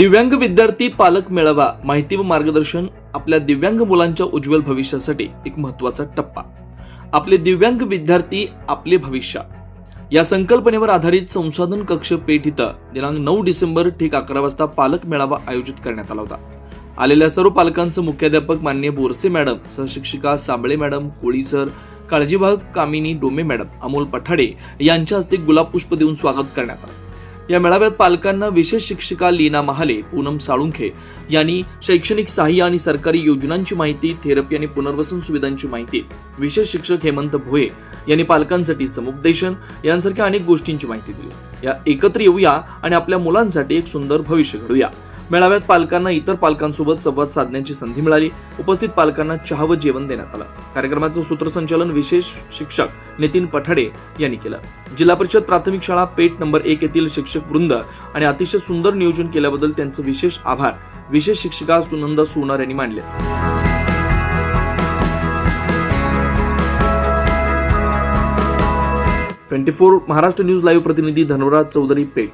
दिव्यांग विद्यार्थी पालक मेळावा माहिती व मार्गदर्शन आपल्या दिव्यांग मुलांच्या उज्ज्वल भविष्यासाठी एक महत्त्वाचा टप्पा. आपले दिव्यांग विद्यार्थी आपले भविष्य. या संकल्पनेवर आधारित संसाधन कक्ष पेठ इथं दिनांक नऊ डिसेंबर ठीक अकरा वाजता पालक मेळावा आयोजित करण्यात आला होता. आलेल्या सर्व पालकांचं मुख्याध्यापक मान्य बोरसे मॅडम सहशिक्षिका साबळे मॅडम कोळी सर काळजीवाहक कामिनी डोमे मॅडम अमोल पठाडे यांच्या हस्ते गुलाब पुष्प देऊन स्वागत करण्यात आलं. या मेळाव्यात पालकांना विशेष शिक्षिका लीना महाले पूनम साळुंखे यांनी शैक्षणिक सहाय्य आणि सरकारी योजनांची माहिती थेरपी आणि पुनर्वसन सुविधांची माहिती विशेष शिक्षक हेमंत भोये यांनी पालकांसाठी समुपदेशन यांसारख्या अनेक गोष्टींची माहिती दिली. या एकत्र येऊया आणि आपल्या मुलांसाठी एक सुंदर भविष्य घडूया मेळाव्यात पालकांना इतर पालकांसोबत संवाद साधण्याची संधी मिळाली. उपस्थित पालकांना चहा व जेवण देण्यात आलं. कार्यक्रमाचं सूत्रसंचालन विशेष शिक्षक नितीन पठाडे यांनी केलं. जिल्हा परिषद प्राथमिक शाळा पेठ नंबर एक येथील शिक्षक वृंद आणि अतिशय सुंदर नियोजन केल्याबद्दल त्यांचं विशेष आभार. विशेष शिक्षिका सुनंदा सोनार यांनी मानले twenty four Maharashtra news live प्रतिनिधी धनवराज चौधरी पेठ.